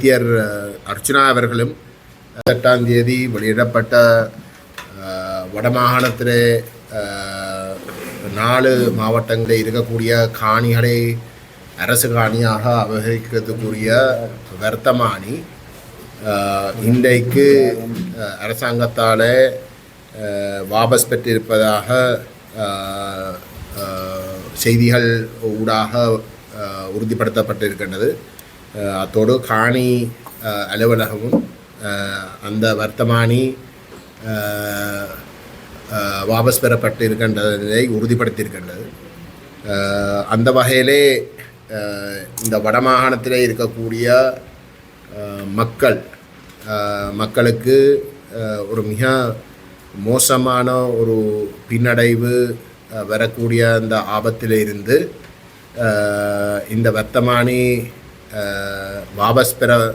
வைத்தியர் அர்ச்சனா அவர்களும் எட்டாம் தேதி வெளியிடப்பட்ட வடமாகாணத்திலே நாலு மாவட்டங்களில் இருக்கக்கூடிய காணிகளை அரசு காணியாக அபகரிக்கிறதுக்குரிய வர்த்தமானி இன்றைக்கு அரசாங்கத்தால் வாபஸ் பெற்றிருப்பதாக செய்திகள் ஊடாக உறுதிப்படுத்தப்பட்டிருக்கின்றது. அத்தோடு காணி அலுவலகமும் அந்த வர்த்தமானி வாபஸ் பெறப்பட்டு இருக்கின்றதை உறுதிப்படுத்தியிருக்கின்றது அந்த வகையிலே இந்த வடமாகாணத்தில் இருக்கக்கூடிய மக்கள் மக்களுக்கு ஒரு மிக மோசமான ஒரு பின்னடைவு வரக்கூடிய அந்த ஆபத்தில் இருந்து இந்த வர்த்தமானி வாபஸ் பெற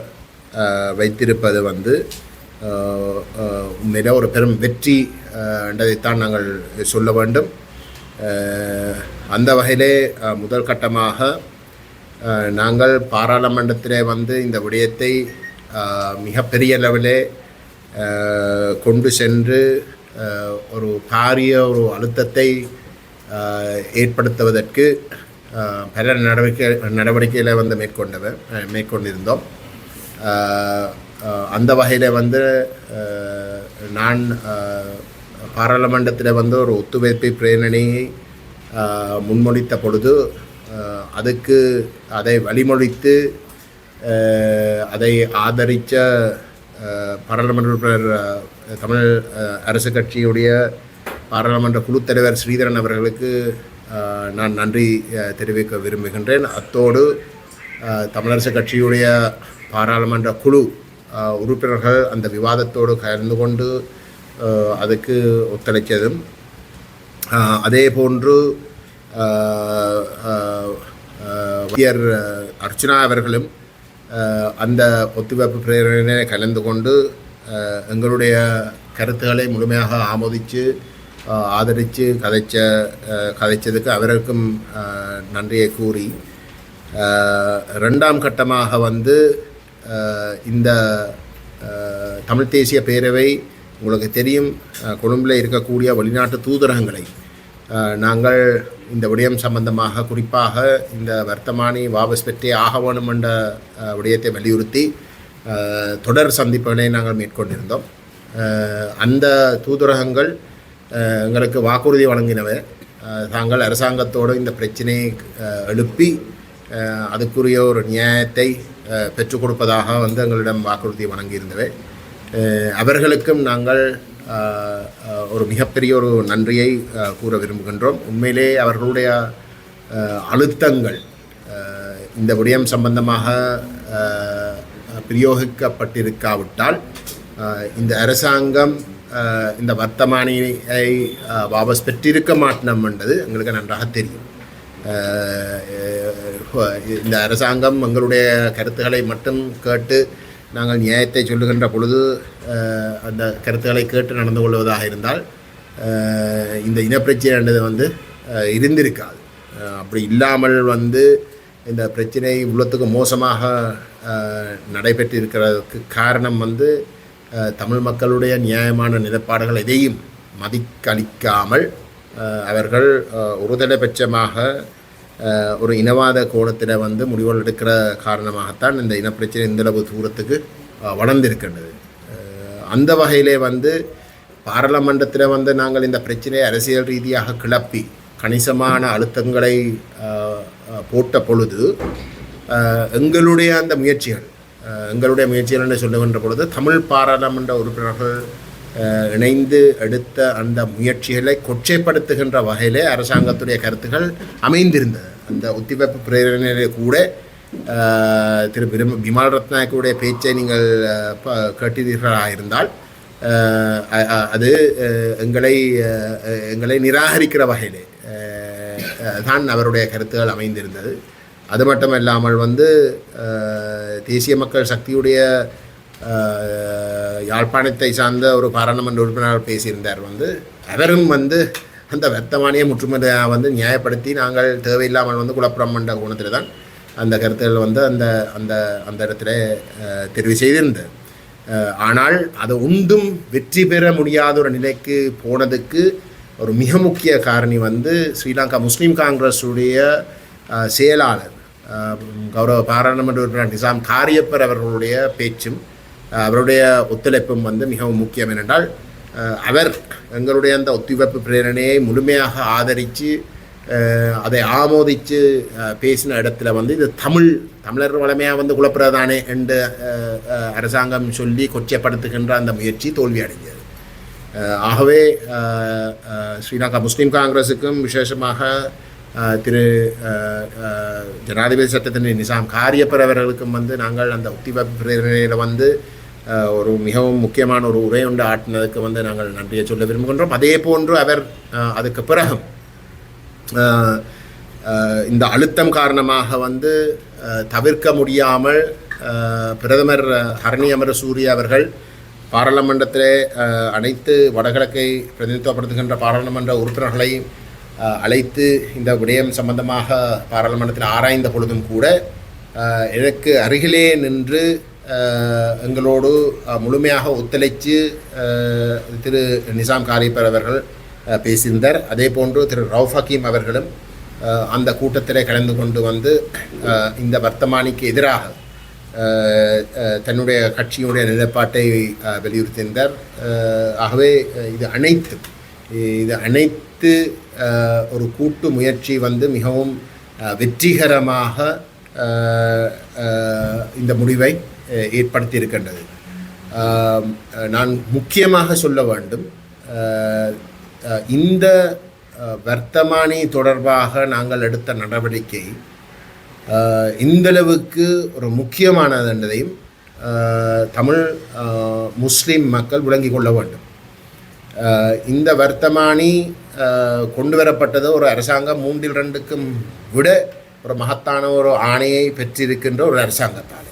வைத்திருப்பது வந்து உண்மையில ஒரு பெரும் வெற்றி என்பதைத்தான் என்றதைத்தான் நாங்கள் சொல்ல வேண்டும். அந்த வகையிலே முதல் கட்டமாக நாங்கள் பாராளுமன்றத்திலே வந்து இந்த விடயத்தை மிகப்பெரிய லெவலே கொண்டு சென்று ஒரு பாரிய ஒரு அழுத்தத்தை ஏற்படுத்துவதற்கு பல நடவடிக்கை நடவடிக்கையில் வந்து மேற்கொண்டவர் மேற்கொண்டிருந்தோம். அந்த வகையில் வந்து நான் பாராளுமன்றத்தில் வந்து ஒரு ஒத்துழைப்பு பிரேரணையை முன்மொழித்த பொழுது அதுக்கு அதை வழிமொழித்து அதை ஆதரித்த பாராளுமன்ற தமிழ் அரசு கட்சியுடைய பாராளுமன்ற குழுத்தலைவர் ஸ்ரீதரன் அவர்களுக்கு நான் நன்றி தெரிவிக்க விரும்புகின்றேன். அத்தோடு தமிழரசு கட்சியுடைய பாராளுமன்ற குழு உறுப்பினர்கள் அந்த விவாதத்தோடு கலந்து கொண்டு அதுக்கு ஒத்துழைத்ததும் அதே போன்று அஹ், அர்ச்சனா வைத்தியர் அவர்களும் அந்த ஒத்துழைப்பு பிரேரணையினை கலந்து கொண்டு எங்களுடைய கருத்துக்களை முழுமையாக ஆமோதித்து ஆதரித்து கதைச்ச கதைச்சதுக்கு அவருக்கும் நன்றியை கூறி ரெண்டாம் கட்டமாக வந்து இந்த தமிழ் தேசிய பேரவை உங்களுக்கு தெரியும் கொழும்பில் இருக்கக்கூடிய வெளிநாட்டு தூதரகங்களை. நாங்கள் இந்த விடயம் சம்பந்தமாக குறிப்பாக இந்த வர்த்தமானி வாபஸ் பெற்றே ஆக வேணும் என்ற விடயத்தை வலியுறுத்தி தொடர் சந்திப்புகளை நாங்கள் மேற்கொண்டிருந்தோம். அந்த தூதரகங்கள் எங்களுக்கு வாக்குறுதி வழங்கினவர். தாங்கள் அரசாங்கத்தோடு இந்த பிரச்சனையை எழுப்பி அதுக்குரிய ஒரு நியாயத்தை பெற்றுக் கொடுப்பதாக வந்து எங்களிடம் வாக்குறுதி வழங்கியிருந்தவர். அவர்களுக்கும் நாங்கள் ஒரு மிகப்பெரிய ஒரு நன்றியை கூற விரும்புகின்றோம். உண்மையிலே அவர்களுடைய அழுத்தங்கள் இந்த விடயம் சம்பந்தமாக பிரயோகிக்கப்பட்டிருக்காவிட்டால் இந்த அரசாங்கம் இந்த வர்த்தமானியை வாபஸ் பெற்றிருக்க மாட்டோம் என்றது எங்களுக்கு நன்றாக தெரியும். இந்த அரசாங்கம் எங்களுடைய கருத்துக்களை மட்டும் கேட்டு நாங்கள் நியாயத்தை சொல்லுகின்ற பொழுது அந்த கருத்துக்களை கேட்டு நடந்து கொள்வதாக இருந்தால் இந்த இனப்பிரச்சனை வந்து இருந்திருக்காது. அப்படி இல்லாமல் வந்து இந்த பிரச்சனை இவ்வளோத்துக்கு மோசமாக நடைபெற்றிருக்கிறதுக்கு காரணம் வந்து தமிழ் மக்களுடைய நியாயமான நிலைப்பாடுகள் எதையும் மதிக்களிக்காமல் அவர்கள் அஹ், ஒருதலைபட்சமாக ஒரு இனவாத கோணத்தில் வந்து முடிவுகள் எடுக்கிற காரணமாகத்தான் இந்த இனப்பிரச்சனை இந்தளவு தூரத்துக்கு வளர்ந்திருக்கின்றது. அந்த வகையிலே வந்து பாராளுமன்றத்தில் வந்து நாங்கள் இந்த பிரச்சனையை அரசியல் ரீதியாக கிளப்பி கணிசமான அழுத்தங்களை போட்ட பொழுது எங்களுடைய அந்த முயற்சிகள் எங்களுடைய முயற்சிகள் என்று சொல்லுகின்ற பொழுது தமிழ் பாராளுமன்ற உறுப்பினர்கள் இணைந்து எடுத்த அந்த முயற்சிகளை கொச்சைப்படுத்துகின்ற வகையிலே அரசாங்கத்துடைய கருத்துக்கள் அமைந்திருந்தது. அந்த ஒத்திவைப்பு பிரேரணையிலே கூட திரு விரும் விமல் ரத்நாயக்குடைய பேச்சை நீங்கள் கேட்டீர்களாக இருந்தால் அது எங்களை எங்களை நிராகரிக்கிற வகையிலே தான் அவருடைய கருத்துகள் அமைந்திருந்தது. அது மட்டுமல்லாமல் வந்து தேசிய மக்கள் சக்தியுடைய யாழ்ப்பாணத்தை சார்ந்த ஒரு பாராளுமன்ற உறுப்பினர் பேசியிருந்தார். வந்து அவரும் வந்து அந்த வர்த்தமானியை முற்றுமுறையாக வந்து நியாயப்படுத்தி நாங்கள் தேவையில்லாமல் வந்து குழப்பம் என்ற கோணத்தில் தான் அந்த கருத்துக்கள் வந்து அந்த அந்த அந்த இடத்துல தெரிவு செய்திருந்தது. ஆனால் அது ஒன்றும் வெற்றி பெற முடியாத ஒரு நிலைக்கு போனதுக்கு ஒரு மிக முக்கிய காரணி வந்து ஸ்ரீலங்கா முஸ்லீம் காங்கிரஸுடைய செயலாளர் கௌரவ பாராளுமன்ற உறுப்பினர் நிசாம் காரியப்பர் அவர்களுடைய பேச்சும் அவருடைய ஒத்துழைப்பும் வந்து மிகவும் முக்கியம் ஏனென்றால் அவர் எங்களுடைய அந்த ஒத்திவைப்பு பிரேரணையை முழுமையாக ஆதரித்து அதை ஆமோதித்து பேசின இடத்துல வந்து இது தமிழ் தமிழர் வளமையாக வந்து குழப்பறதானே என்று அரசாங்கம் சொல்லி கொச்சைப்படுத்துகின்ற அந்த முயற்சி தோல்வி ஆகவே ஸ்ரீலங்கா முஸ்லீம் காங்கிரஸுக்கும் விசேஷமாக திரு ஜனாதிபதி சட்டத்தின் நிசாம் காரியப்பர் அவர்களுக்கும் வந்து நாங்கள் அந்த உத்திவ பிரேரணையில் வந்து ஒரு மிகவும் முக்கியமான ஒரு உரையுண்டு ஆட்டினதுக்கு வந்து நாங்கள் நன்றியை சொல்ல விரும்புகின்றோம். அதே போன்று அவர் அதுக்கு பிறகும் இந்த அழுத்தம் காரணமாக வந்து தவிர்க்க முடியாமல் பிரதமர் ஹரணி அமரசூரிய அவர்கள் பாராளுமன்றத்திலே அனைத்து வடகிழக்கை பிரதிநிதித்துவப்படுத்துகின்ற பாராளுமன்ற உறுப்பினர்களையும் அழைத்து இந்த விடயம் சம்பந்தமாக பாராளுமன்றத்தில் ஆராய்ந்த பொழுதும் கூட எனக்கு அருகிலே நின்று எங்களோடு முழுமையாக ஒத்துழைத்து திரு நிசாம் காரிப்பர் அவர்கள் பேசியிருந்தார். அதே போன்று திரு ரவுஃப் ஹக்கீம் அவர்களும் அந்த கூட்டத்திலே கலந்து கொண்டு வந்து இந்த வர்த்தமானிக்கு எதிராக தன்னுடைய கட்சியினுடைய நிலைப்பாட்டை வலியுறுத்தியிருந்தார். ஆகவே இது அனைத்து இது அனைத்து அஹ், ஒரு கூட்டு முயற்சி வந்து மிகவும் வெற்றிகரமாக இந்த முடிவை ஏற்படுத்தியிருக்கின்றது. ஏற்படுத்தி இருக்கின்றது நான் முக்கியமாக சொல்ல வேண்டும். இந்த வர்த்தமானி தொடர்பாக நாங்கள் எடுத்த நடவடிக்கை இந்தளவுக்கு ஒரு முக்கியமானது என்பதையும் தமிழ் முஸ்லீம் மக்கள் விளங்கிக் கொள்ள வேண்டும். இந்த வர்த்தமானி கொண்டு வரப்பட்டது ஒரு அரசாங்கம் மூன்றில் ரெண்டுக்கும் விட ஒரு மகத்தான ஒரு ஆணையை பெற்றிருக்கின்ற ஒரு அரசாங்கத்தால்.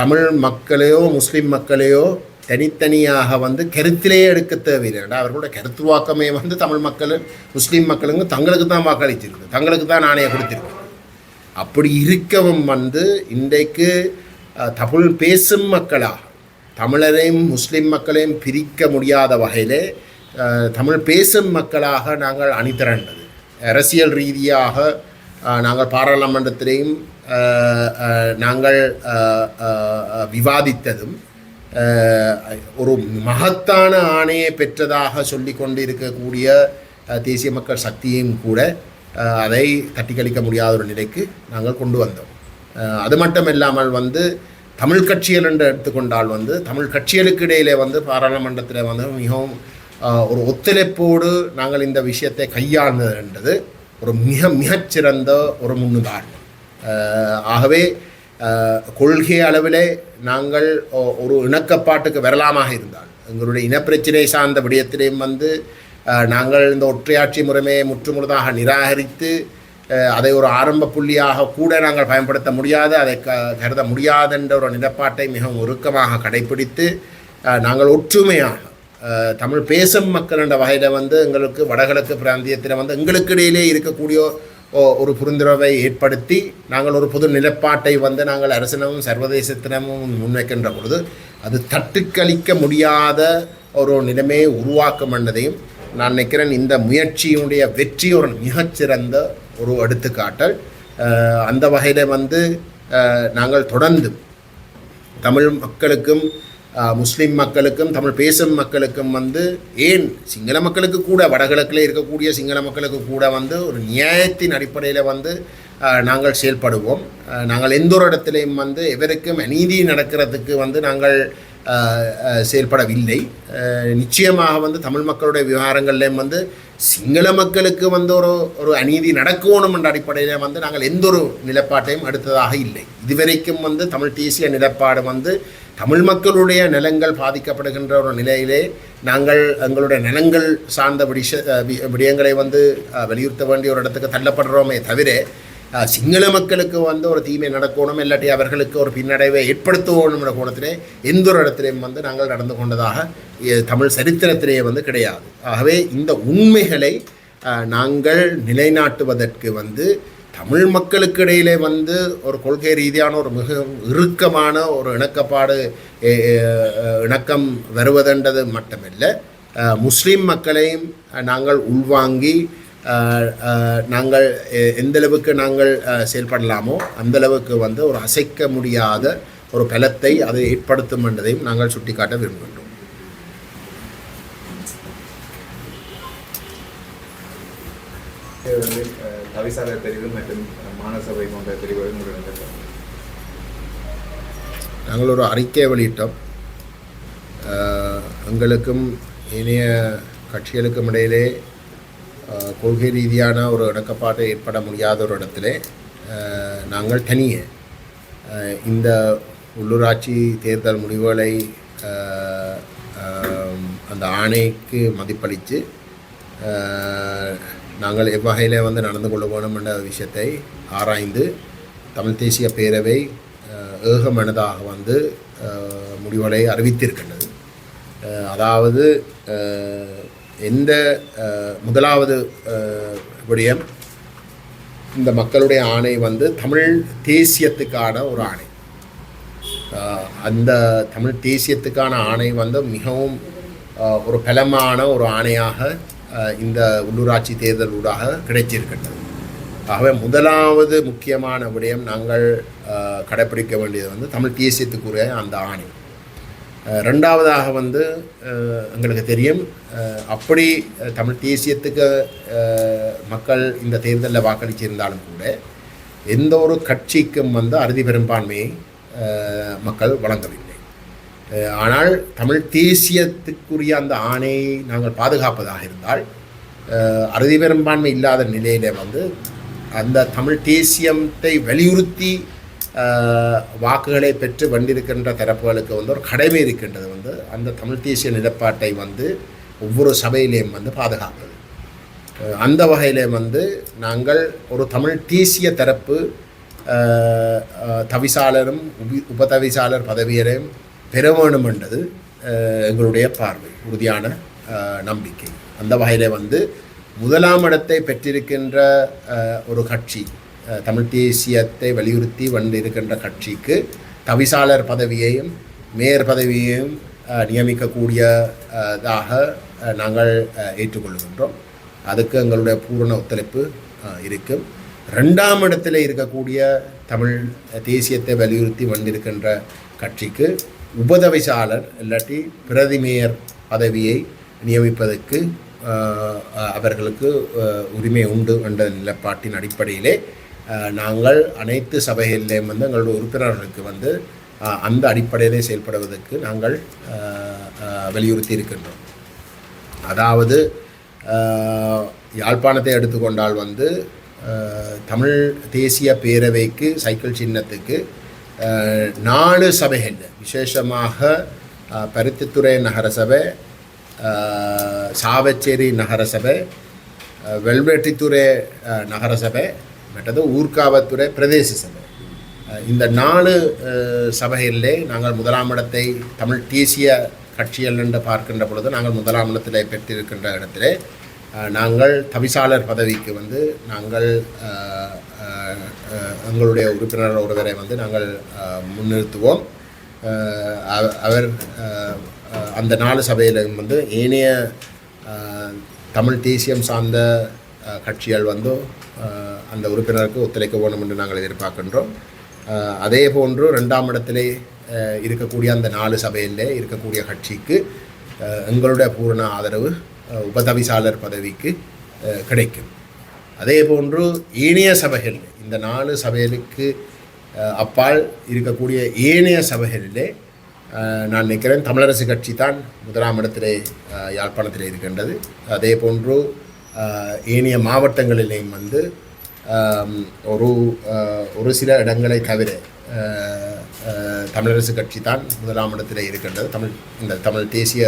தமிழ் மக்களையோ முஸ்லீம் மக்களையோ தனித்தனியாக வந்து கருத்திலேயே எடுக்க தேவையில்லை. அவர்களோட கருத்து வாக்கமே வந்து தமிழ் மக்கள் முஸ்லீம் மக்களுங்க தங்களுக்கு தான் வாக்களிச்சிருக்கு. தங்களுக்கு தான் நாணயம் கொடுத்திருக்கு. அப்படி இருக்கவும் வந்து இன்றைக்கு தமிழ் பேசும் மக்களாக தமிழரையும் முஸ்லீம் மக்களையும் பிரிக்க முடியாத வகையிலே தமிழ் பேசும் மக்களாக நாங்கள் அணிதிரண்டது. அரசியல் ரீதியாக நாங்கள் பாராளுமன்றத்திலையும் நாங்கள் விவாதித்ததும் ஒரு மகத்தான ஆணையை பெற்றதாக சொல்லி கொண்டிருக்கக்கூடிய தேசிய மக்கள் சக்தியையும் கூட அதை தட்டி முடியாத ஒரு நிலைக்கு நாங்கள் கொண்டு வந்தோம். அது மட்டும் இல்லாமல் வந்து தமிழ் கட்சிகள் என்று எடுத்துக்கொண்டால் வந்து தமிழ் கட்சிகளுக்கு இடையிலே வந்து பாராளுமன்றத்தில் வந்து மிகவும் ஒரு ஒத்துழைப்போடு நாங்கள் இந்த விஷயத்தை கையாண்டதுன்றது ஒரு மிக மிகச்சிறந்த ஒரு முன்னுதாரணம். ஆகவே கொள்கை அளவிலே நாங்கள் ஒ- ஒரு இணக்கப்பாட்டுக்கு வரலாமாக இருந்தால் எங்களுடைய இனப்பிரச்சினை சார்ந்த விடயத்திலேயும் வந்து நாங்கள் இந்த ஒற்றையாட்சி முறைமையை முற்றுமுழுதாக நிராகரித்து அதை ஒரு ஆரம்ப புள்ளியாக கூட நாங்கள் பயன்படுத்த முடியாது அதை க கருத முடியாதென்ற ஒரு நிலப்பாட்டை மிகவும் உருக்கமாக கடைபிடித்து நாங்கள் ஒற்றுமையாக தமிழ் பேசும் மக்கள் என்ற வகையில் வந்து எங்களுக்கு வடகிழக்கு பிராந்தியத்தில் வந்து எங்களுக்கு இடையிலே இருக்கக்கூடிய ஒரு புரிந்துணர்வை ஏற்படுத்தி நாங்கள் ஒரு புது நிலப்பாட்டை வந்து நாங்கள் அரசினமும் சர்வதேசத்தினமும் முன்வைக்கின்ற பொழுது அது தட்டுக்களிக்க முடியாத ஒரு நிலைமையை உருவாக்கும் என்பதையும் நான் நினைக்கிறேன் இந்த முயற்சியினுடைய வெற்றி ஒரு மிகச்சிறந்த ஒரு எடுத்துக்காட்டல். அந்த வகையில் வந்து நாங்கள் தொடர்ந்து தமிழ் மக்களுக்கும் முஸ்லீம் மக்களுக்கும் தமிழ் பேசும் மக்களுக்கும் வந்து ஏன் சிங்கள மக்களுக்கு கூட வடகிழக்கில் இருக்கக்கூடிய சிங்கள மக்களுக்கு கூட வந்து ஒரு நியாயத்தின் அடிப்படையில் வந்து நாங்கள் செயல்படுவோம். நாங்கள் எந்த ஒரு இடத்துலையும் வந்து எவருக்கும் அநீதி நடக்கிறதுக்கு வந்து நாங்கள் செயல்படவில்லை. நிச்சயமாக வந்து தமிழ் மக்களுடைய விவகாரங்கள்லேயும் வந்து சிங்கள மக்களுக்கு வந்து ஒரு ஒரு அநீதி நடக்கணும் என்ற அடிப்படையில் வந்து நாங்கள் எந்த ஒரு நிலப்பாட்டையும் அடுத்ததாக இல்லை. இதுவரைக்கும் வந்து தமிழ் தேசிய நிலப்பாடு வந்து தமிழ் மக்களுடைய நிலங்கள் பாதிக்கப்படுகின்ற ஒரு நிலையிலே நாங்கள் எங்களுடைய நிலங்கள் சார்ந்த விஷ வி- விடயங்களை வந்து வலியுறுத்த வேண்டிய ஒரு இடத்துக்கு தள்ளப்படுறோமே தவிர சிங்கள மக்களுக்கு வந்து ஒரு தீமை நடக்கணும் இல்லாட்டி அவர்களுக்கு ஒரு பின்னடைவை ஏற்படுத்தணும்ன்ற கோணத்திலே எந்த ஒரு இடத்திலையும் வந்து நாங்கள் நடந்து கொண்டதாக தமிழ் சரித்திரத்திலேயே வந்து கிடையாது. ஆகவே இந்த உண்மைகளை நாங்கள் நிலைநாட்டுவதற்கு வந்து தமிழ் மக்களுக்கு இடையிலே வந்து ஒரு கொள்கை ரீதியான ஒரு மிக இறுக்கமான ஒரு இணக்கப்பாடு இணக்கம் வருவதென்றது மட்டுமில்லை முஸ்லீம் மக்களையும் நாங்கள் உள்வாங்கி நாங்கள் எந்தளவுக்கு நாங்கள் அஹ், செயல்படலாமோ அந்த அளவுக்கு வந்து ஒரு அசைக்க முடியாத ஒரு பலத்தை அதை ஏற்படுத்தும் என்பதையும் நாங்கள் சுட்டிக்காட்ட விரும்புகின்றோம். அஹ், பிரிவு மற்றும் மாநசபை போன்ற பிரிவுகள் நாங்கள் ஒரு அறிக்கை வெளியிட்டோம். எங்களுக்கும் இனிய கட்சிகளுக்கும் இடையிலே கொள்கை ரீதியான ஒரு இணக்கப்பாடு ஏற்பட முடியாத ஒரு இடத்திலே நாங்கள் தனியே இந்த உள்ளூராட்சி தேர்தல் முடிவுகளை அந்த ஆணைக்கு மதிப்பளித்து நாங்கள் எவ்வகையில் வந்து நடந்து கொள்ள வேணும் என்ற விஷயத்தை ஆராய்ந்து தமிழ் தேசிய பேரவை ஏகமனதாக வந்து முடிவுகளை அறிவித்திருக்கின்றது. அதாவது எந்த முதலாவது விடயம் இந்த மக்களுடைய ஆணை வந்து தமிழ் தேசியத்துக்கான ஒரு ஆணை. அந்த தமிழ் தேசியத்துக்கான ஆணை வந்து மிகவும் ஒரு பலமான ஒரு ஆணையாக இந்த உள்ளூராட்சி தேர்தல் ஊடாக கிடைச்சிருக்கின்றது. ஆகவே முதலாவது முக்கியமான விடயம் நாங்கள் கடைப்பிடிக்க வேண்டியது வந்து தமிழ் தேசியத்துக்குரிய அந்த ஆணை. ரெண்டாவதாக வந்து எங்களுக்கு தெரியும் அப்படி தமிழ் தேசியத்துக்கு மக்கள் இந்த தேர்தலில் வாக்களிச்சிருந்தாலும் கூட எந்த ஒரு கட்சிக்கும் வந்து அறுதி பெரும்பான்மையை மக்கள் வழங்கவில்லை. ஆனால் தமிழ் தேசியத்துக்குரிய அந்த ஆணையை நாங்கள் பாதுகாப்பதாக இருந்தால் அறுதி பெரும்பான்மை இல்லாத நிலையில் வந்து அந்த தமிழ் தேசியத்தை வலியுறுத்தி வாக்குகளை பெற்று வந்திருக்கின்ற தரப்புகளுக்கு வந்து ஒரு கடமை இருக்கின்றது வந்து அந்த தமிழ் தேசிய நிலப்பாட்டை வந்து ஒவ்வொரு சபையிலையும் வந்து பாதுகாப்பது. அந்த வகையில் வந்து நாங்கள் ஒரு தமிழ் தேசிய தரப்பு தவிசாளரும் உபி உபதவிசாளர் பதவியரையும் பெற வேண்டும் என்றது எங்களுடைய பார்வை உறுதியான நம்பிக்கை. அந்த வகையில் வந்து முதலாம் இடத்தை பெற்றிருக்கின்ற ஒரு கட்சி தமிழ் தேசியத்தை வலியுறுத்தி வந்திருக்கின்ற கட்சிக்கு தவிசாளர் பதவியையும் மேயர் பதவியையும் நியமிக்கக்கூடியதாக நாங்கள் ஏற்றுக்கொள்கின்றோம். அதுக்கு எங்களுடைய பூரண ஒத்துழைப்பு இருக்கும் ரெண்டாம் இடத்தில் இருக்கக்கூடிய தமிழ் தேசியத்தை வலியுறுத்தி வந்திருக்கின்ற கட்சிக்கு உபதவிசாளர் இல்லாட்டி பிரதி மேயர் பதவியை நியமிப்பதற்கு அவர்களுக்கு உரிமை உண்டு என்ற நிலப்பாட்டின் அடிப்படையிலே நாங்கள் அனைத்து சபைகளிலேயும் வந்து எங்களுடைய உறுப்பினர்களுக்கு வந்து அந்த அடிப்படையிலே செயல்படுவதற்கு நாங்கள் வலியுறுத்தி இருக்கின்றோம். அதாவது யாழ்ப்பாணத்தை எடுத்துக்கொண்டால் வந்து தமிழ் தேசிய பேரவைக்கு சைக்கிள் சின்னத்துக்கு நாலு சபைகள் விசேஷமாக பருத்தித்துறை நகரசபை சாவச்சேரி நகரசபை வெல்வேட்டித்துறை வெல்வெட்டித்துறை நகரசபை மற்றது ஊர்காவத்துறை பிரதேச சபை. இந்த நாலு சபைகளிலே நாங்கள் முதலாம் இடத்தை தமிழ் தேசிய கட்சிகள் என்று பார்க்கின்ற பொழுது நாங்கள் முதலாம் இடத்திலே பெற்றிருக்கின்ற இடத்திலே நாங்கள் தவிசாளர் பதவிக்கு வந்து நாங்கள் எங்களுடைய உறுப்பினர் ஒருவரை வந்து நாங்கள் முன்னிறுத்துவோம். அவ- அவர் அந்த நாலு சபையிலும் வந்து ஏனைய தமிழ் தேசியம் சார்ந்த கட்சிகள் வந்து அந்த உறுப்பினருக்கு ஒத்துழைக்க வேணும் என்று நாங்கள் எதிர்பார்க்கின்றோம். அதே போன்று ரெண்டாம் இடத்திலே இருக்கக்கூடிய அந்த நாலு சபையிலே இருக்கக்கூடிய கட்சிக்கு எங்களுடைய பூரண ஆதரவு உபதவிசாளர் பதவிக்கு கிடைக்கும். அதே போன்று ஏனைய சபைகள் இந்த நாலு சபைகளுக்கு அப்பால் இருக்கக்கூடிய ஏனைய சபைகளிலே நான் நினைக்கிறேன் தமிழரசு கட்சி தான் முதலாம் இடத்திலே யாழ்ப்பாணத்தில் இருக்கின்றது. அதே போன்று ஏனைய மாவட்டங்களிலேயும் வந்து ஒரு ஒரு சில இடங்களை தவிர தமிழரசு கட்சி தான் முதலாம் இடத்தில் இருக்கின்றது தமிழ் இந்த தமிழ் தேசிய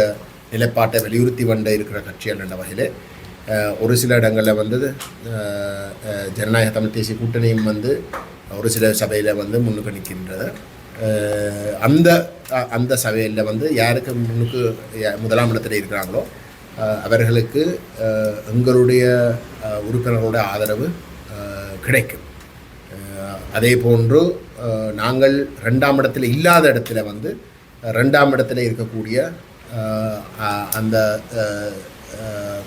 நிலைப்பாட்டை வலியுறுத்தி வந்த இருக்கிற கட்சிகள் என்ற வகையில் ஒரு சில இடங்களில் வந்து ஜனநாயக தமிழ் தேசிய கூட்டணியும் வந்து ஒரு சில சபையில் வந்து முன்னுக்கு நிற்கின்றது அந்த அந்த சபையில் வந்து யாருக்கு முன்னுக்கு முதலாம் இடத்துல இருக்கிறாங்களோ அவர்களுக்கு எங்களுடைய உறுப்பினர்களுடைய ஆதரவு கிடைக்கும். அதே போன்று நாங்கள் ரெண்டாம் இடத்துல இல்லாத இடத்துல வந்து ரெண்டாம் இடத்துல இருக்கக்கூடிய அந்த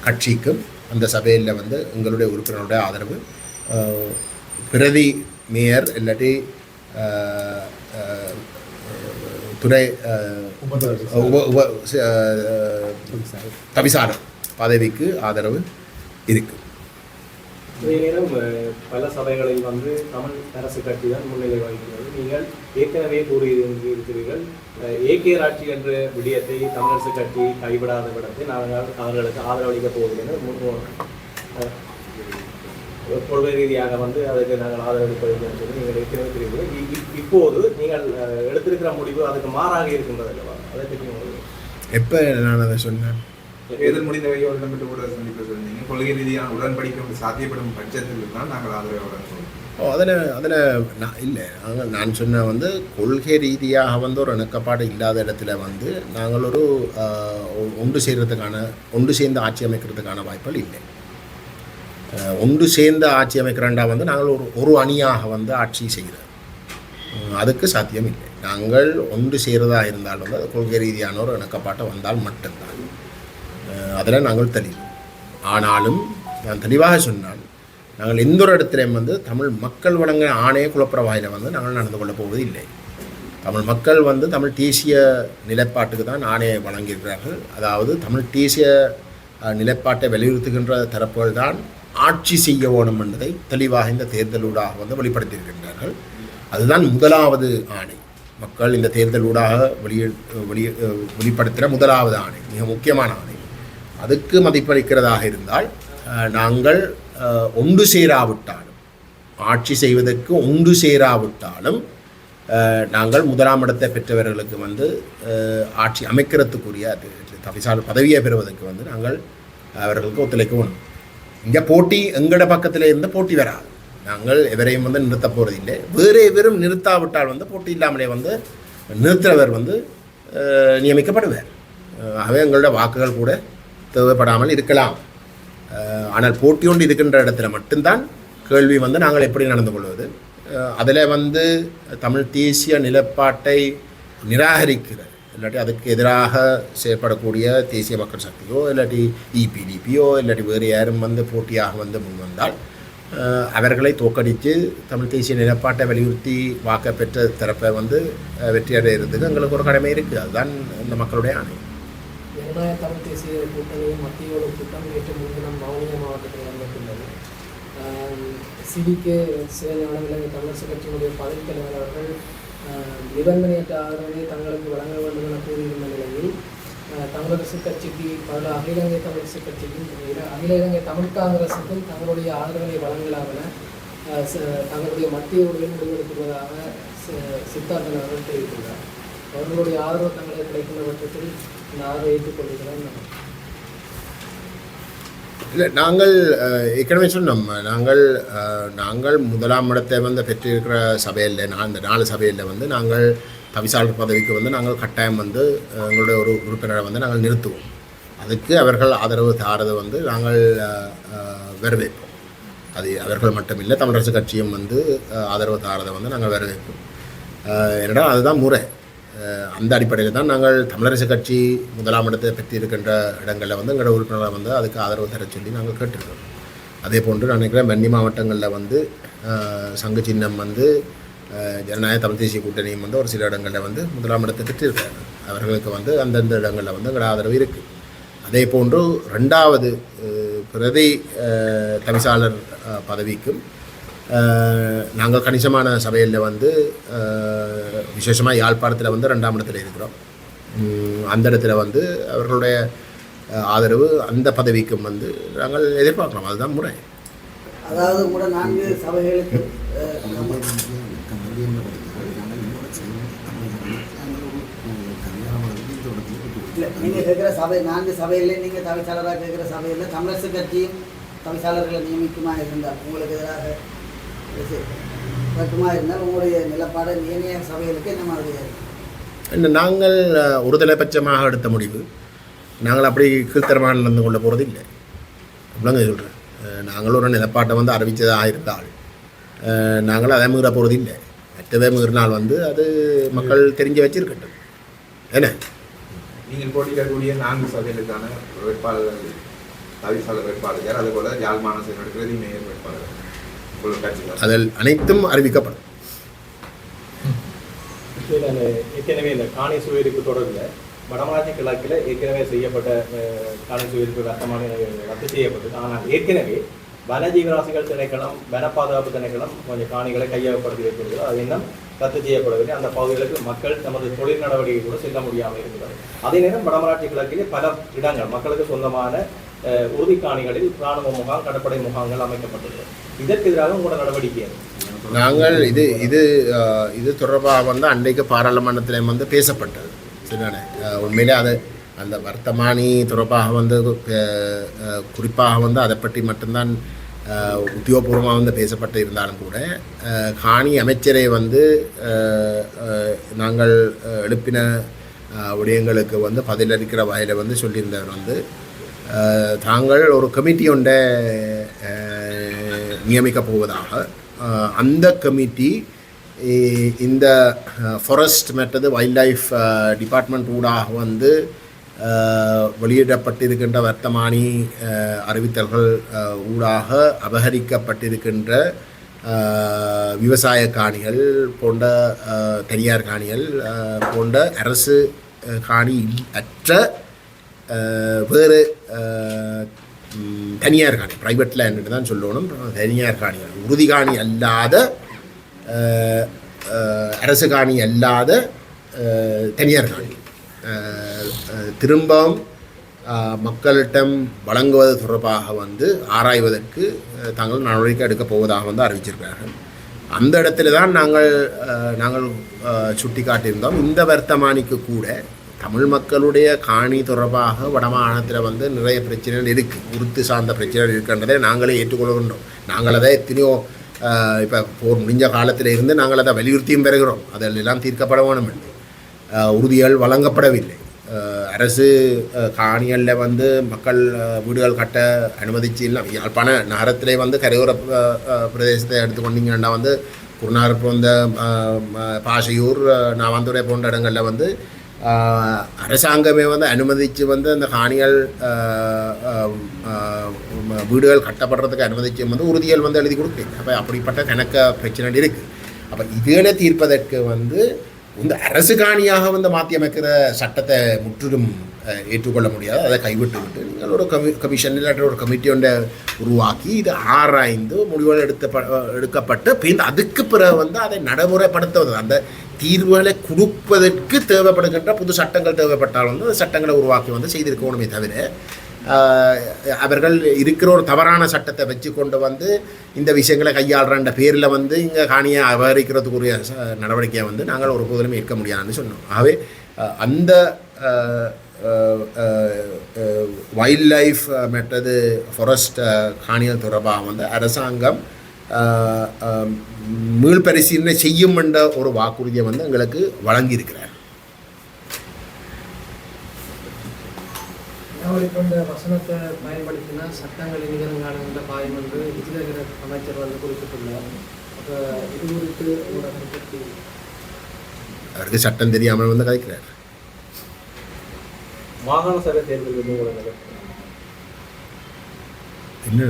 கட்சிக்கும் அந்த சபையில் வந்து எங்களுடைய உறுப்பினருடைய ஆதரவு பிரதி மேயர் இல்லாட்டி துணை அஹ், உப உப தவிசாளர் பதவிக்கு ஆதரவு இருக்குது அதே நேரம் பல சபைகளில் வந்து தமிழ் அரசு கட்சி தான் முன்னிலை வகிக்கிறது. நீங்கள் ஏற்கனவே கூறியிருக்கிறீர்கள் ஏகே ஆட்சி என்ற விடயத்தை தமிழரசு கட்சி கைவிடாத விடத்தை நாங்கள் அவர்களுக்கு ஆதரவளிக்கப் போகிறேன் முன் கொள்கை ரீதியாக வந்து அதுக்கு நாங்கள் ஆதரவளிப்பது என்று சொல்லி நீங்கள் ஏற்கனவே தெரிவிக்கிறீர்கள் இ- இப்போது நீங்கள் எடுத்திருக்கிற முடிவு அதுக்கு மாறாக இருக்கின்றது அல்லவா? அதை பற்றி எப்போ நான் அதை சொன்னேன்? தேர்தல் முடிந்த கையோடு இடம்பெற்று கூட சந்திப்பு சொன்னீங்க கொள்கை ரீதியான உடன்படிக்கை சாத்தியப்படும் பட்சத்தில் தான் நாங்கள் ஆதரவு ஓ அதில் அதில் நான் இல்லை. நாங்கள் நான் சொன்ன வந்து கொள்கை ரீதியாக வந்து ஒரு இணக்கப்பாடு இல்லாத இடத்துல வந்து நாங்கள் ஒரு ஒன்று சேர்கிறதுக்கான ஒன்று சேர்ந்து ஆட்சி அமைக்கிறதுக்கான வாய்ப்புகள் இல்லை. ஒன்று சேர்ந்து ஆட்சி அமைக்கிறண்டா வந்து நாங்கள் ஒரு ஒரு அணியாக வந்து ஆட்சி செய்கிறோம் அதுக்கு சாத்தியம் இல்லை. நாங்கள் ஒன்று செய்கிறதா இருந்தால் வந்து அது கொள்கை ரீதியான ஒரு இணக்கப்பாட்டை வந்தால் மட்டும்தான். அதில் நாங்கள் தெளிவு. ஆனாலும் நான் தெளிவாக சொன்னால் நாங்கள் எந்த ஒரு இடத்துலையும் வந்து தமிழ் மக்கள் வழங்க ஆணைய குழப்பற வாயில வந்து நாங்கள் நடந்து கொள்ளப் போவது இல்லை. தமிழ் மக்கள் வந்து தமிழ் தேசிய நிலைப்பாட்டுக்கு தான் ஆணையை வழங்கியிருக்கிறார்கள். அதாவது தமிழ் தேசிய நிலைப்பாட்டை வலியுறுத்துகின்ற தரப்புகள் தான் ஆட்சி செய்ய வேணும் என்பதை தெளிவாக இந்த தேர்தலூடாக வந்து வெளிப்படுத்தியிருக்கின்றார்கள். அதுதான் முதலாவது ஆணை. மக்கள் இந்த தேர்தலூடாக வெளியே வெளியே வெளிப்படுத்துகிற முதலாவது ஆணை மிக முக்கியமான ஆணை. அதுக்கு மதிப்பளிக்கிறதாக இருந்தால் நாங்கள் ஒன்று சேராவிட்டாலும் ஆட்சி செய்வதற்கு ஒன்று சேராவிட்டாலும் நாங்கள் முதலாம் இடத்தை பெற்றவர்களுக்கு வந்து ஆட்சி அமைக்கிறதுக்குரிய தவிசால் பதவியை பெறுவதற்கு வந்து நாங்கள் அவர்களுக்கு ஒத்துழைக்க வேணும் இங்கே போட்டி எங்களோட பக்கத்தில் இருந்து போட்டி வராது. நாங்கள் எவரையும் வந்து நிறுத்த போகிறதில்லை வேறு எவரும் நிறுத்தாவிட்டால் வந்து போட்டி இல்லாமலே வந்து நிறுத்துறவர் வந்து நியமிக்கப்படுவார். ஆகவே எங்களோட வாக்குகள் கூட தேவைப்படாமல் இருக்கலாம். ஆனால் போட்டி ஒன்று இருக்கின்ற இடத்துல மட்டும்தான் கேள்வி வந்து நாங்கள் எப்படி நடந்து கொள்வது? அதில் வந்து தமிழ் தேசிய நிலப்பாட்டை நிராகரிக்கிற இல்லாட்டி அதுக்கு எதிராக செயற்படக்கூடிய தேசிய மக்கள் சக்தியோ இல்லாட்டி இபிடிபியோ இல்லாட்டி வேறு யாரும் வந்து போட்டியாக வந்து முன் வந்தால் அவர்களை தோக்கடித்து தமிழ் தேசிய நிலப்பாட்டை வலியுறுத்தி வாக்க பெற்ற தரப்பை வந்து வெற்றி அடைகிறதுக்கு எங்களுக்கு ஒரு கடமை இருக்குது. அதுதான் இந்த மக்களுடைய ஆணை. சமுதாய தமிழ் தேசிய கூட்டணியின் மத்தியோட கூட்டம் நேற்று முன்தினம் வவுனியா மாவட்டத்தில் நடைபெற்றுள்ளது சிவிக்கு சிவஞான விலங்கு தமிழரசு கட்சியினுடைய பதவி தலைவர் அவர்கள் நிபந்தனையற்ற ஆதரவை தங்களுக்கு வழங்க வேண்டும் என கூறியிருந்த நிலையில் தமிழரசு கட்சிக்கு பல அகில இலங்கை தமிழரசு கட்சிக்கும் அகில இலங்கை தமிழ் காங்கிரசுக்கும் தங்களுடைய ஆதரவை வழங்கலாம் என ச- தங்களுடைய மத்திய உரிமையில் முடிவெடுத்துள்ளதாக சித்தார்த்தன் அவர்கள் தெரிவித்துள்ளார். அவர்களுடைய ஆதரவு தங்களுக்கு கிடைக்கின்ற பட்சத்தில் இல்லை நாங்கள் ஏற்கனவே சொன்னோம். நாங்கள் நாங்கள் முதலாம் இடத்தை வந்து பெற்றிருக்கிற சபையில் நான் இந்த நாலு சபையில் வந்து நாங்கள் தவிசாளர் பதவிக்கு வந்து நாங்கள் கட்டாயம் வந்து எங்களுடைய ஒரு உறுப்பினரை வந்து நாங்கள் நிறுத்துவோம். அதுக்கு அவர்கள் ஆதரவு தாரதை வந்து நாங்கள் வரவேற்போம். அது அவர்கள் மட்டுமில்லை தமிழரசு கட்சியும் வந்து ஆதரவு தாரதை வந்து நாங்கள் வரவேற்போம். என்னடா அதுதான் முறை. அந்த அடிப்படையில் தான் நாங்கள் தமிழரசு கட்சி முதலாம் இடத்தை பற்றி இருக்கின்ற இடங்களில் வந்து எங்களோட உறுப்பினராக வந்து அதுக்கு ஆதரவு தர சொல்லி நாங்கள் கேட்டிருக்கோம். அதே போன்று நான் நினைக்கிறேன் வன்னி மாவட்டங்களில் வந்து சங்கு சின்னம் வந்து ஜனநாயக தமிழ் தேசிய கூட்டணியும் வந்து ஒரு சில இடங்களில் வந்து முதலாம் இடத்தை பெற்றிருக்காங்க. அவர்களுக்கு வந்து அந்தந்த இடங்களில் வந்து எங்களோட ஆதரவு இருக்குது அதே போன்று ரெண்டாவது பிரதி அஹ், தவிசாளர் பதவிக்கும் நாங்கள் கணிசமான சபையில் வந்து விசேஷமாக யாழ்ப்பாணத்தில் வந்து ரெண்டாம் இடத்துல இருக்கிறோம். அந்த இடத்துல வந்து அவர்களுடைய ஆதரவு அந்த பதவிக்கும் வந்து நாங்கள் எதிர்பார்க்கலாம் அதுதான் முறை. அதாவது கூட நான்கு சபைகளுக்கு நீங்கள் கேட்குற சபை நான்கு சபையில் நீங்கள் தவிசாளராக கேட்குற சபையில் தமிழரசு கட்சியும் தவிசாளர்களை நியமிக்குமா இருந்தால் உங்களுக்கு எதிராக இருக்குமா இருந்தால் உங்களுடைய நிலப்பாடு ஏனைய சபைகளுக்கு என்ன நாங்கள் அஹ், ஒருதலைபட்சமாக எடுத்த முடிவு. நாங்கள் அப்படி கீழ்த்தரமாக நடந்து கொள்ள போகிறது இல்லை. இவ்வளோங்க சொல்கிறேன் நாங்கள் ஒரு நிலப்பாட்டை வந்து அறிவித்ததாக இருந்தால் நாங்கள் அதை மீற போகிறது இல்லை. மற்றதை மீறினால் வந்து அது மக்கள் தெரிஞ்சு வச்சிருக்கட்டும். என்ன? நீங்கள் போட்டியிடக்கூடிய நான்கு சபைகளுக்கான வேட்பாளர்கள் தவிசாளர் வேட்பாளர் யார்? அதுபோல யாழ் மாநகர நடக்கிறது மேயர் வேட்பாளர். அதில் அனைத்தும் அறிவிக்கப்படும். ஏற்கனவே இந்த காணி சுவீரிப்பு தொடர்பில் வடமராட்சி கிழக்கில் ஏற்கனவே செய்யப்பட்ட காணி சுவீரிப்பு ரத்தமான ரத்து செய்யப்பட்டது. ஆனால் ஏற்கனவே வனஜீவராசிகள் திணைக்களம் வன பாதுகாப்பு திணைக்களம் கொஞ்சம் காணிகளை கையகப்படுத்தி வைக்கிறது அது இன்னும் ரத்து செய்யப்படவில்லை. அந்த பகுதிகளுக்கு மக்கள் தமது தொழில் நடவடிக்கை கூட செல்ல முடியாமல் இருக்கிறது அதே நேரம் வடமராட்சி கிழக்கிலே பல இடங்கள் மக்களுக்கு சொந்தமான உறுதிக்காணிகளில் உறுதி காணிகளில் இராணுவ முகாம் கடற்படை முகாம்கள் அமைக்கப்பட்டுள்ளது. இதற்கு எதிராக உங்களோட நடவடிக்கை நாங்கள் இது இது இது தொடர்பாக வந்து அன்றைக்கு பாராளுமன்றத்தில் வந்து பேசப்பட்டது. சரிதானே? உண்மையிலே அது அந்த வர்த்தமானி தொடர்பாக வந்து குறிப்பாக வந்து அதை பற்றி மட்டும்தான் உத்தியோகபூர்வமாக வந்து பேசப்பட்டு இருந்தாலும் கூட காணி அமைச்சரை வந்து நாங்கள் எழுப்பின விடயங்களுக்கு வந்து பதிலளிக்கிற வகையில் வந்து சொல்லியிருந்தவர் வந்து தாங்கள் ஒரு கமிட்டி ஒன்றை நியமிக்கப் போவதாக. அந்த கமிட்டி இந்த ஃபாரஸ்ட் மற்றது வைல்ட் லைஃப் டிபார்ட்மெண்ட் ஊடாக வந்து வெளியிடப்பட்டிருக்கின்ற வர்த்தமானி அறிவித்தல்கள் ஊடாக அபகரிக்கப்பட்டிருக்கின்ற விவசாய காணிகள் போன்ற தனியார் காணிகள் போன்ற அரசு காணி அற்ற வேறு தனியார் காணி ப்ரைவேட் லேண்டு தான் சொல்லணும். தனியார் காணி உறுதி காணி அல்லாத அரசு காணி அல்லாத தனியார் காணி. திரும்பவும் மக்களிடம் வழங்குவது தொடர்பாக வந்து ஆராய்வதற்கு தாங்கள் நடவடிக்கை எடுக்கப் போவதாக வந்து அறிவிச்சிருக்கிறார்கள். அந்த இடத்துல தான் நாங்கள் நாங்கள் சுட்டி காட்டியிருந்தோம் இந்த வர்த்தமானிக்கு கூட தமிழ் மக்களுடைய காணி தொடர்பாக வடமாகாணத்தில் வந்து நிறைய பிரச்சனைகள் இருக்குது உருத்து சார்ந்த பிரச்சனைகள் இருக்கின்றதை நாங்களே ஏற்றுக்கொள்கின்றோம். நாங்கள் அதை எத்தனையோ இப்போ போர் முடிஞ்ச காலத்தில் இருந்து நாங்கள் அதை வலியுறுத்தியும் பெறுகிறோம். அதெல்லாம் தீர்க்கப்பட வேணும் என்று உறுதிகள் வழங்கப்படவில்லை. அரசு காணிகளில் வந்து மக்கள் வீடுகள் கட்ட அனுமதிச்சு இல்லை. யாழ்ப்பாண நகரத்திலே வந்து கரையோர பிரதேசத்தை எடுத்துக்கொண்டீங்கன்னா வந்து குருநார் போன்ற பாசையூர் பாஷையூர் நாவாந்துறை போன்ற இடங்களில் வந்து அரசாங்கமே வந்து அனுமதித்து வந்து அந்த காணிகள் வீடுகள் கட்டப்படுறதுக்கு அனுமதிச்சு வந்து உறுதிகள் வந்து எழுதி கொடுக்கல அப்போ அப்படிப்பட்ட கணக்க பிரச்சனை இருக்குது அப்போ இதுகளை தீர்ப்பதற்கு வந்து இந்த அரசு காணியாக வந்து மாற்றி அமைக்கிற சட்டத்தை முற்றிலும் ஏற்றுக்கொள்ள முடியாது அதை கைவிட்டு விட்டு நீங்கள் ஒரு கமி கமிஷன் இல்லாட்டி ஒரு கமிட்டி ஒன்றை உருவாக்கி இது ஆராய்ந்து முடிவுகள் எடுத்த எடுக்கப்பட்டு பின் அதுக்கு பிறகு வந்து அதை நடைமுறைப்படுத்துவது அந்த தீர்வுகளை கொடுப்பதற்கு தேவைப்படுகின்ற புது சட்டங்கள் தேவைப்பட்டால் வந்து அந்த சட்டங்களை உருவாக்கி வந்து செய்திருக்கணுமே தவிர அவர்கள் இருக்கிற ஒரு தவறான சட்டத்தை வச்சு கொண்டு வந்து இந்த விஷயங்களை கையாளுறன்ற பேரில் வந்து இங்கே காணியை அபகரிக்கிறதுக்குரிய ச- நடவடிக்கையை வந்து நாங்கள் ஒரு போதிலும் ஏற்க முடியாதுன்னு சொன்னோம் ஆகவே அந்த வைல்ட் லைஃப் மற்றது ஃபாரஸ்ட் காணிகள் தொடர்பாக வந்து அரசாங்கம் மீள்பரிசீலனை செய்யும் என்ற ஒரு வாக்குறுதியை வந்து எங்களுக்கு வழங்கியிருக்கிறார் அவர் இப்போ இந்த வசனத்தை பயன்படுத்தினா சட்டங்கள் நிகழ்காலங்கள பாயம் என்று விஜயநகர அமைச்சர் வந்து குறிப்பிட்டுள்ளார் அப்போ இது குறித்து அவருக்கு சட்டம் தெரியாமல் வந்து கதைக்கிறார் மாகாண சபை தேர்தல் நிகழ்ச்சி. என்ன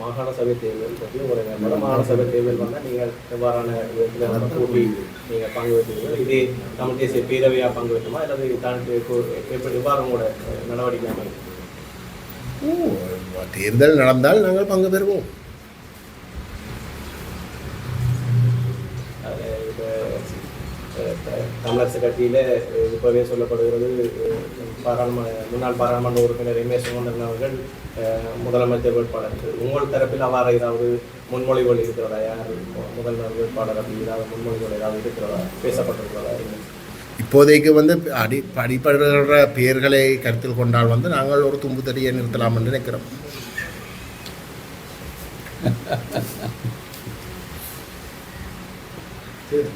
மாகாண சபை தேர்தல் பற்றி வட மாகாண சபை தேர்தல் வந்தால் நீங்கள் எவ்வாறான விதத்தில் கூட்டி நீங்கள் பங்கு வைப்பீர்கள் இது தமிழ் தேசிய பேரவையாக பங்கு வைக்குமா அல்லது தாண்டி எப்படி எவ்வாறு உங்களோட நடவடிக்கை ஓ, தேர்தல் நடந்தால் நாங்கள் பங்கு பெறுவோம் அது இப்ப, அஹ், த- தமிழரசு கட்சியில் இப்போவே சொல்லப்படுகிறது பாராளுமன்ற முன்னாள் பாராளுமன்ற உறுப்பினர் ஏ சுமந்திரன் அவர்கள் முதலமைச்சர் வேட்பாளர். உங்கள் தரப்பில் அவ்வாறு ஏதாவது முன்மொழிவுகள் இருக்கிறதா? யார் முதல்வர் வேட்பாளர் அப்படி ஏதாவது முன்மொழிவுகள் ஏதாவது இருக்கிறதா? பேசப்பட்டிருக்கிறதா? இப்போதைக்கு வந்து அடி அடிப்படுகிற பெயர்களை கருத்தில் கொண்டால் வந்து நாங்கள் ஒரு தும்பு தடியை நிறுத்தலாம் என்று நினைக்கிறோம். சரி.